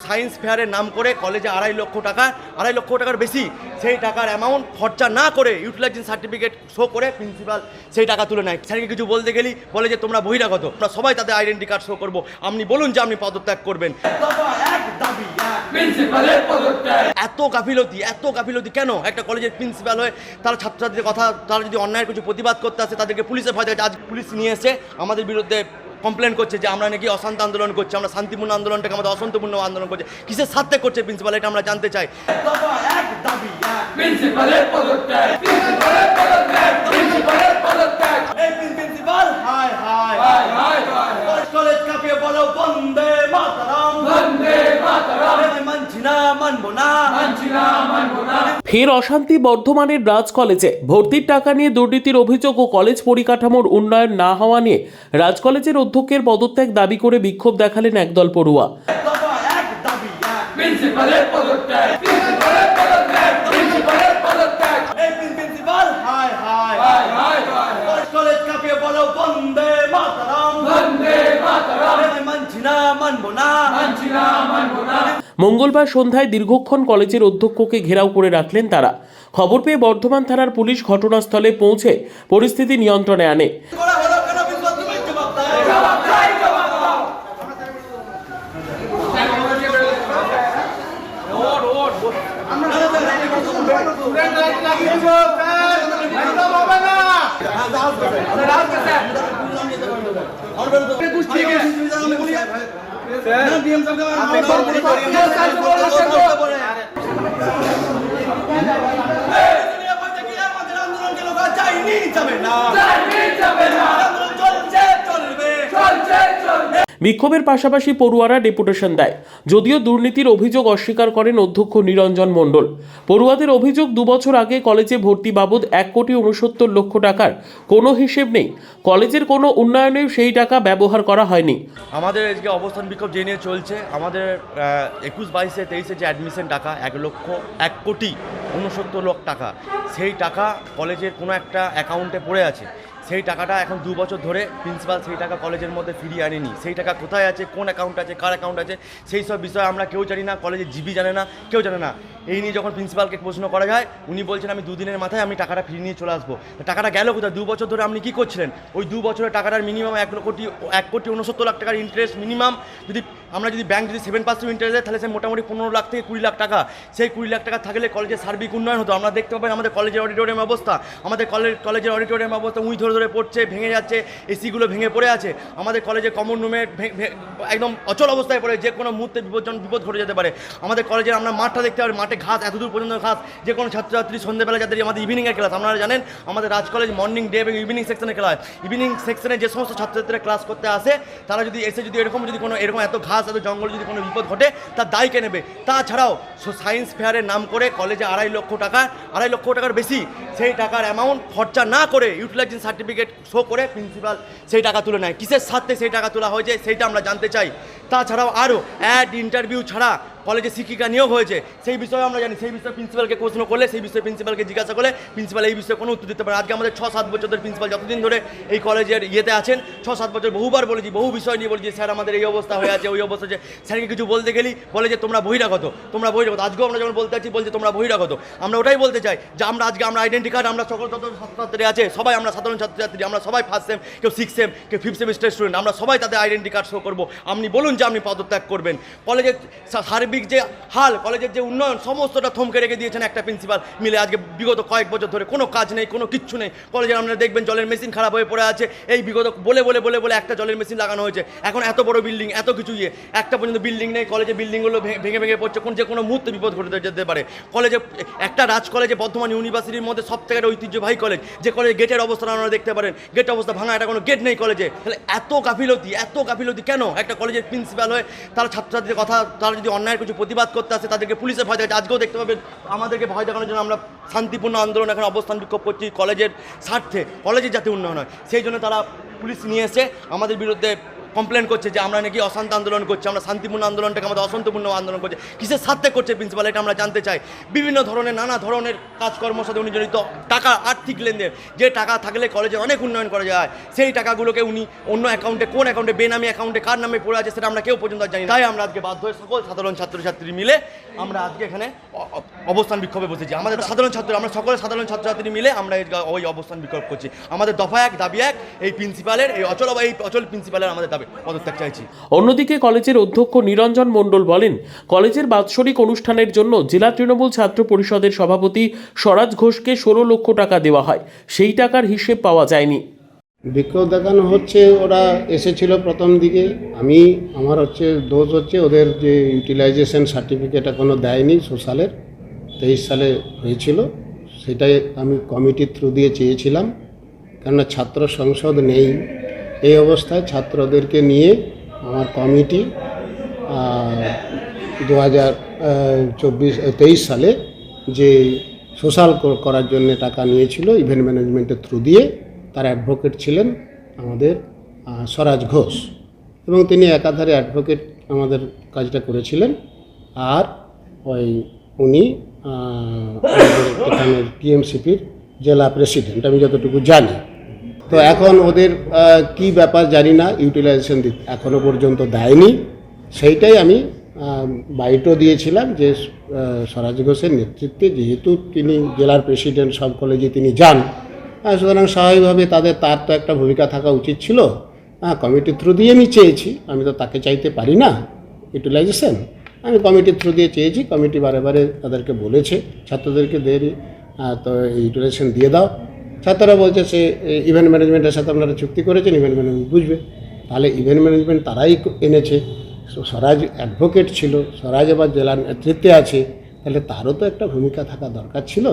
Science ফেয়ারের নাম করে কলেজে আড়াই লক্ষ টাকা আড়াই লক্ষ টাকার বেশি সেই টাকার অ্যামাউন্ট খরচা না করে ইউটিলাইজেশন সার্টিফিকেট শো করে প্রিন্সিপাল সেই টাকা তুলে নেয়। স্যারকে কিছু বলতে গেলি বলে যে তোমরা বহিরাগত আমরা সবাই তাদের আইডেন্টি কার্ড শো করব। আপনি বলুন যে আপনি পদত্যাগ করবেন। এত গাফিলতি এত গাফিলতি কেন? একটা কলেজের প্রিন্সিপাল হয়ে তারা ছাত্রছাত্রীদের কথা তারা যদি অন্যায়ের কিছু প্রতিবাদ করতে আসে তাদেরকে পুলিশের ভয় আজ পুলিশ নিয়ে এসে আমাদের বিরুদ্ধে কমপ্লেন করছে যে আমরা নাকি অশান্ত আন্দোলন করছি আমরা শান্তিপূর্ণ আন্দোলনটাকে আমাদের অশান্তপূর্ণ আন্দোলন করছে। কিসের স্বার্থে করছে প্রিন্সিপাল এটা আমরা জানতে চাই। ফের অশান্তি বর্ধমানের রাজ কলেজে ভর্তির টাকা নিয়ে দুর্নীতির অভিযোগ ও কলেজ পরিকাঠামোর উন্নয়ন না হওয়া নিয়ে রাজ কলেজের অধ্যক্ষের পদত্যাগ দাবি করে বিক্ষোভ দেখালেন একদল পড়ুয়া। মঙ্গলবার সন্ধ্যায় দীর্ঘক্ষণ কলেজের অধ্যক্ষকে ঘেরাও করে রাখলেন তারা। খবর পেয়ে বর্ধমান থানার পুলিশ ঘটনাস্থলে পৌঁছে পরিস্থিতি নিয়ন্ত্রণে আনে করা হলো কেন বিপদ তুমি জবাব দাও জবাব চাই জবাব দাও যাবে না চাইনি যাবে না। আন্দোলন চলছে বিক্ষোভের পাশাপাশি পড়ুয়ারা ডেপুটেশন দেয়। যদিও দুর্নীতির অভিযোগ অস্বীকার করেন অধ্যক্ষ নিরঞ্জন মণ্ডল। পড়ুয়াদের অভিযোগ দুবছর আগে কলেজে ভর্তি বাবদ এক কোটি উনসত্তর লক্ষ টাকার কোনো হিসেব নেই। কলেজের কোনো উন্নয়নেও সেই টাকা ব্যবহার করা হয়নি। আমাদের আজকে অবস্থান বিক্ষোভ যে নিয়ে চলছে, আমাদের একুশ, বাইশে, তেইশে যে অ্যাডমিশন টাকা, এক লক্ষ, এক কোটি উনসত্তর লক্ষ টাকা, সেই টাকা কলেজের কোনো একটা অ্যাকাউন্টে পড়ে আছে। সেই টাকাটা এখন দু বছর ধরে প্রিন্সিপাল সেই টাকা কলেজের মধ্যে ফিরিয়ে আনেনি। সেই টাকা কোথায় আছে, কোন অ্যাকাউন্ট আছে, কার অ্যাকাউন্ট আছে, সেই সব বিষয়ে আমরা কেউ জানি না কলেজের জিবি জানে না, কেউ জানে না। এই নিয়ে যখন প্রিন্সিপালকে প্রশ্ন করা যায়, উনি বলছেন, আমি দুদিনের মাথায় আমি টাকাটা ফিরিয়ে নিয়ে চলে আসব। টাকাটা গেল কোথায়? দু বছর ধরে আপনি কী করছিলেন? ওই দু বছরের টাকাটার মিনিমাম এক কোটি এক কোটি উনসত্তর লাখ টাকার ইন্টারেস্ট মিনিমাম যদি আমরা যদি ব্যাংক যদি সেভেন পার্সেন্ট ইন্টারেস্ট দেয়, তাহলে সে মোটামুটি পনেরো লাখ থেকে কুড়ি লাখ টাকা, সেই কুড়ি লাখ টাকা থাকলে কলেজের সার্বিক উন্নয়ন হতো। আমরা দেখতে পাবেন আমাদের কলেজের অডিটোরিয়াম অবস্থা। আমাদের কলেজ কলেজের অডিটোরিয়াম অবস্থা উই ধরে ধরে পড়ছে, ভেঙে যাচ্ছে এসিগুলো ভেঙে পড়ে আছে। আমাদের কলেজের কমন রুমে একদম অচল অবস্থায় পড়ে, যে কোনো মুহূর্তে বিপজ্জন বিপদ ঘটে যেতে পারে। আমাদের কলেজের আমরা মাঠটা দেখতে পারি, মাঠে ঘাস এতদূর পর্যন্ত ঘাস, যে কোনো ছাত্রছাত্রী সন্ধ্যেবেলা যাদের আমাদের ইভিনিংয়ের ক্লাস আপনারা জানেন, আমাদের রাজ কলেজ মর্নিং ডে এবং ইভিনিং সেকশনে খেলা হয়। ইভিনিং সেকশনে যে সমস্ত ছাত্রছাত্রীরা ক্লাস করতে আসে, তারা যদি এসে যদি এরকম, যদি কোনো এরকম এত ঘাস এত জঙ্গল যদি কোনো বিপদ ঘটে, তার দায় কে নেবে? তাছাড়াও সায়েন্স ফেয়ারের নাম করে কলেজে আড়াই লক্ষ টাকা, আড়াই লক্ষ টাকার বেশি সেই টাকার অ্যামাউন্ট খরচা না করে ইউটিলাইজেশন সার্টিফিকেট শো করে প্রিন্সিপাল সেই টাকা তুলে নেয়। কিসের স্বার্থে সেই টাকা তোলা হয়েছে, সেইটা আমরা জানতে চাই। তাছাড়াও আরও অ্যাড ইন্টারভিউ ছাড়া কলেজে শিক্ষিকা নিয়োগ হয়েছে, সেই বিষয়ে আমরা জানি, সেই বিষয়ে প্রিন্সিপালকে প্রশ্ন করলে, সেই বিষয়ে প্রিন্সিপালকে জিজ্ঞাসা করলে প্রিন্সিপাল এই বিষয়ে কোনো উত্তর দিতে পারে। আজকে আমাদের ছ সাত বছর ধরে প্রিন্সিপাল যতদিন ধরে এই কলেজের ইয়েতে আছেন ছ সাত বছর বহুবার বলেছি, বহু বিষয় নিয়ে বলেছি, স্যার, আমাদের এই অবস্থা হয়ে আছে, ওই অবস্থা যে স্যারকে কিছু বলতে গেলি বলে যে, তোমরা বহিরাগত তোমরা বহিরাগত। আজকেও আমরা যখন বলতে আছি, বলছে, তোমরা বহিরাগত। আমরা ওটাই বলতে চাই যে, আমরা আজকে, আমরা আইডেন্টি কার্ড আমরা সকল যত ছাত্রছাত্রী আছে, সবাই আমরা সাধারণ ছাত্রছাত্রী, আমরা সবাই ফার্স্ট সেম কেউ সিক্স সেম কেউ ফিফথ সেমিস্টার স্টুডেন্ট আমরা সবাই তাদের আইডেন্টি কার্ড শো করব। আপনি বলুন যে, আপনি পদত্যাগ করবেন। কলেজের সা- সার্বিক যে হাল, কলেজের যে উন্নয়ন, সমস্তটা থমকে রেখে দিয়েছেন একটা প্রিন্সিপাল মিলে আজকে বিগত কয়েক বছর ধরে। কোনো কাজ নেই, কোনো কিচ্ছু নেই। কলেজে আপনারা দেখবেন জলের মেশিন খারাপ হয়ে পড়ে আছে। এই বিগত বলে বলে বলে বলে একটা জলের মেশিন লাগানো হয়েছে। এখন এত বড় বিল্ডিং এত কিছু ইয়ে। একটা পর্যন্ত বিল্ডিং নেই, কলেজে বিল্ডিংগুলো ভেঙে ভেঙে পড়ছে। কোন যে কোনো মুহূর্তে বিপদ ঘটে যেতে পারে। কলেজে, একটা রাজ কলেজে বর্ধমান ইউনিভার্সিটির মধ্যে সব থেকে ঐতিহ্যবাহী কলেজ যে কলেজে গেটের অবস্থা আপনারা দেখতে পারেন। গেটের অবস্থা ভাঙা, এটা কোনো গেট নেই কলেজে। তাহলে এত গাফিলতি এত গাফিলতি কেন? একটা কলেজের প্রিন্সিপাল হয়ে তারা ছাত্রছাত্রীদের কথা, তারা যদি অন্যায়ের কিছু প্রতিবাদ করতে আসে, তাদেরকে পুলিশের ভয় দেখাচ্ছে আজকেও দেখতে পাবে আমাদেরকে ভয় দেখানোর জন্য আমরা শান্তিপূর্ণ আন্দোলন এখন অবস্থান বিক্ষোভ করছি কলেজের স্বার্থে, কলেজের যাতে উন্নয়ন হয়। সেই জন্য তারা পুলিশ নিয়ে এসে আমাদের বিরুদ্ধে কমপ্লেন করছে যে আমরা নাকি অশান্ত আন্দোলন করছি, আমরা শান্তিপূর্ণ আন্দোলনটাকে আমাদের অশান্তপূর্ণ আন্দোলন করছে। কিসের স্বার্থে করছে প্রিন্সিপাল এটা আমরা জানতে চাই। বিভিন্ন ধরনের, নানা ধরনের কাজকর্মের সাথে উনি জড়িত। টাকা, আর্থিক লেনদেন, যে টাকা থাকলে কলেজে অনেক উন্নয়ন করা যায়। সেই টাকাগুলোকে উনি অন্য অ্যাকাউন্টে কোন অ্যাকাউন্টে বেনামি অ্যাকাউন্টে কার নামে পড়ে আছে, সেটা আমরা কেউ পর্যন্ত জানি তাই আমরা আজকে বাধ্য হয়ে সকল সাধারণ ছাত্রছাত্রী মিলে আমরা আজকে এখানে অবস্থান বিক্ষোভে বসেছি। আমাদের সাধারণ ছাত্র আমরা সকলে সাধারণ ছাত্রছাত্রী মিলে আমরা এই ওই অবস্থান বিক্ষোভ করছি। আমাদের দফা এক দাবি এক এই প্রিন্সিপালের এই অচল এই অচল প্রিন্সিপালের আমাদের দাবি। পদত্যাগ চাইছি। অন্যদিকে কলেজের অধ্যক্ষ নিরঞ্জন মণ্ডল বলেন কলেজের বাৎসরিক অনুষ্ঠানের জন্য জেলা তৃণমূল ছাত্র পরিষদের সভাপতি স্বরাজ ঘোষকে ষোলো লক্ষ টাকা দেওয়া হয়। সেই টাকার হিসেব পাওয়া যায়নি। বিক্ষোভ দেখানো হচ্ছে ওরা এসেছিল প্রথম দিকে। আমি আমার হচ্ছে দোষ হচ্ছে ওদের যে ইউটিলাইজেশন সার্টিফিকেট এখনও দেয়নি সোশ্যালের তেইশ সালে হয়েছিল, সেটাই আমি কমিটির থ্রু দিয়ে চেয়েছিলাম। কেননা ছাত্র সংসদ নেই, এই অবস্থায় ছাত্রদেরকে নিয়ে আমার কমিটি দু হাজার চব্বিশ তেইশ সালে যে সোশ্যাল করার জন্য টাকা নিয়েছিল ইভেন্ট ম্যানেজমেন্টের থ্রু দিয়ে তার অ্যাডভোকেট ছিলেন আমাদের স্বরাজ ঘোষ। এবং তিনি একাধারে অ্যাডভোকেট আমাদের কাজটা করেছিলেন। আর ওই উনি এখানের টিএমসিপির জেলা প্রেসিডেন্ট, আমি যতটুকু জানি। তো এখন ওদের কি ব্যাপার জানি না ইউটিলাইজেশন এখনও পর্যন্ত দেয়নি। সেইটাই আমি বাইটও দিয়েছিলাম যে স্বরাজ ঘোষের নেতৃত্বে যেহেতু তিনি জেলার প্রেসিডেন্ট, সব কলেজে তিনি যান সুতরাং স্বাভাবিকভাবে তাদের, তার তো একটা ভূমিকা থাকা উচিত ছিল। হ্যাঁ কমিটির থ্রু দিয়ে আমি চেয়েছি, আমি তো তাকে চাইতে পারি না ইউটিলাইজেশন আমি কমিটির থ্রু দিয়ে চেয়েছি, কমিটি বারে বারে তাদেরকে বলেছে, ছাত্রদেরকে দেরি তো ইউটিলাইজেশন দিয়ে দাও। ছাত্ররা বলছে সে ইভেন্ট ম্যানেজমেন্টের সাথে আপনারা চুক্তি করেছেন ইভেন্ট ম্যানেজমেন্ট বুঝবে। তাহলে ইভেন্ট ম্যানেজমেন্ট তারাই এনেছে। স্বরাজ অ্যাডভোকেট ছিল, স্বরাজ এবার জেলার নেতৃত্বে আছে, তাহলে তারও তো একটা ভূমিকা থাকা দরকার ছিল।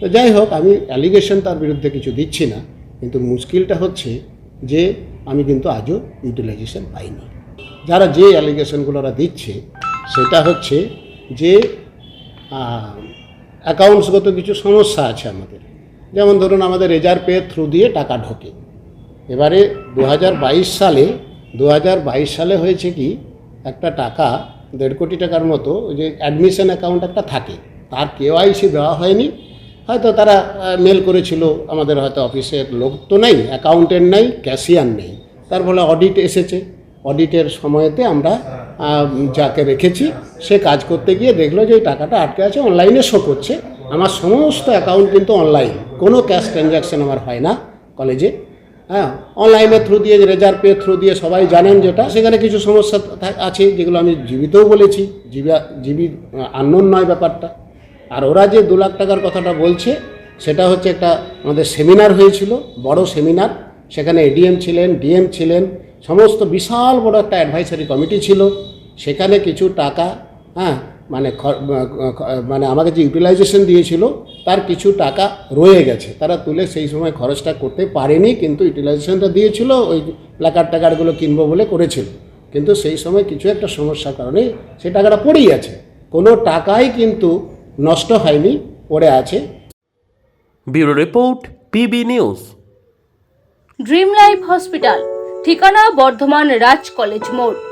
তো যাই হোক, আমি অ্যালিগেশন তার বিরুদ্ধে কিছু দিচ্ছি না, কিন্তু মুশকিলটা হচ্ছে যে আমি কিন্তু আজও ইউটিলাইজেশন পাইনি। যারা যে অ্যালিগেশনগুলো ওরা দিচ্ছে সেটা হচ্ছে যে অ্যাকাউন্টসগত কিছু সমস্যা আছে আমাদের। যেমন ধরুন আমাদের রেজার পে থ্রু দিয়ে টাকা ঢোকে। এবারে দু হাজার বাইশ সালে দু হাজার বাইশ সালে হয়েছে কি, একটা টাকা দেড় কোটি টাকার মতো ওই যে অ্যাডমিশন অ্যাকাউন্ট একটা থাকে। তার কেওয়াইসি দেওয়া হয়নি। হয়তো তারা মেল করেছিল, আমাদের হয়তো অফিসের লোক তো নেই অ্যাকাউন্টেন্ট নেই ক্যাশিয়ার নেই। তার ফলে অডিট এসেছে। অডিটের সময়তে আমরা যাকে রেখেছি, সে কাজ করতে গিয়ে দেখল যে এই টাকাটা আটকে আছে অনলাইনে শো করছে। আমার সমস্ত অ্যাকাউন্ট কিন্তু অনলাইন কোনো ক্যাশ ট্রানজ্যাকশন আমার হয় না কলেজে হ্যাঁ অনলাইনের থ্রু দিয়ে রেজার পে থ্রু দিয়ে সবাই জানেন যেটা, সেখানে কিছু সমস্যা আছে, যেগুলো আমি জীবিতও বলেছি জীবা জীবী আননোন নয় ব্যাপারটা। আর ওরা যে দু লাখ টাকার কথাটা বলছে, সেটা হচ্ছে একটা আমাদের সেমিনার হয়েছিল, বড় সেমিনার সেখানে এডিএম ছিলেন ডিএম ছিলেন, সমস্ত বিশাল বড় একটা অ্যাডভাইসারি কমিটি ছিল। সেখানে কিছু টাকা হ্যাঁ মানে মানে আমাকে যে ইউটিলাইজেশন দিয়েছিল তার কিছু টাকা রয়ে গেছে। তারা তুলে সেই সময় খরচটা করতে পারেনি কিন্তু ইউটিলাইজেশনটা দিয়েছিল ওই প্ল্যাকার্ড টাকারগুলো কিনবো বলে করেছিল। কিন্তু সেই সময় কিছু একটা সমস্যার কারণে সেই টাকাটা পড়েই আছে। কোনো টাকাই কিন্তু নষ্ট হয়নি পড়ে আছে। Bureau report PB news. Dream life hospital ঠিকানা বর্ধমান রাজ কলেজ মোড়।